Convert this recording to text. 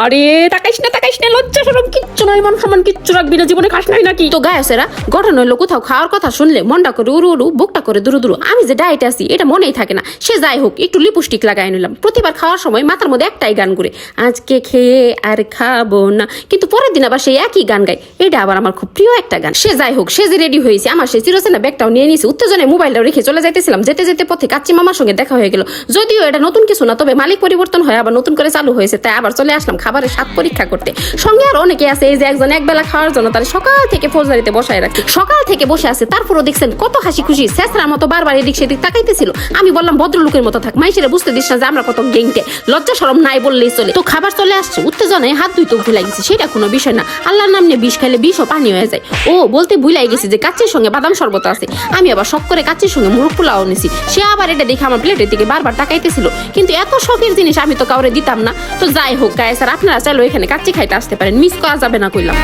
আরে, তাকাইস না তাকাইস না, লজ্জা সরম, কিচ্ছু নয় মান সমান কিচ্ছু রাখবি না, জীবনে খাস নাই নাকি? তো গায়েসেরা গঠন হইল কোথাও, খাওয়ার কথা শুনলে মনটা করে উড়ু উড়ু, বুকটা করে দুরু দুরু। আমি যে ডায়েটে আছি, এটা মনেই থাকে না। সে যাই হোক, একটু লিপস্টিক লাগাই নিলাম। প্রতিবার খাওয়ার সময় মাথার মধ্যে একটাই গান করে আজকে খেয়ে আর খাব না। কিন্তু পরের দিন আবার সেই একই গান গায়। এটা আবার আমার খুব প্রিয় একটা গান। সে যাই হোক, সে যে রেডি হয়েছে, আমার সেই চিরচেনা ব্যাগটাও নিয়ে নিয়েছি। উত্তেজনায় মোবাইলটাও রেখে চলে যাইতেছিলাম। যেতে যেতে পথে কাচ্চি মামার সঙ্গে দেখা হয়ে গেল। যদিও এটা নতুন কিছু না, তবে মালিক পরিবর্তন হয় আবার নতুন করে চালু হয়েছে, তাই আবার চলে আসলাম খাবারের স্বাদ পরীক্ষা করতে। সঙ্গে আর অনেকে আছে এই যে একজন একবেলা খাওয়ার জন্য তার সকাল থেকে ফৌজদারিতে বসায় রাখছে সকাল থেকে বসে আছে, তারপরও দেখছেন কত হাসি খুশি। শেষরার মতো বারবার এদিক সেদিক তাকাইতেছিল। আমি বললাম, ভদ্রলোকের মতো থাক। মাইসেরা বুঝতে দিস না যে আমরা কত গেংটে। লজ্জা সরম নাই বললেই চলে। তো খাবার চলে আসছে। উত্তেজনায় হাত ধুইতে ভুলাই গেছে। সেটা কোনো বিষয় না। আল্লাহর নাম নিয়ে বিষ খাইলে বিষও পানি হয়ে যায়। ও বলতে ভুলাই গেছি যে কাচ্চির সঙ্গে বাদাম শরবত আছে। আমি আবার শখ করে কাচ্চির সঙ্গে মুরগ পোলাও নিছি সে আবার এটা দেখে আমার প্লেটের দিকে বারবার তাকাইতেছিল। কিন্তু এত শখের জিনিস আমি তো কাউরে দিতাম না। তো যাই হোক গায়ে স্যার আপনারা চাইলো এখানে কাচ্চি খাইতে আসতে পারেন। মিস করা যাবে না কইলাম।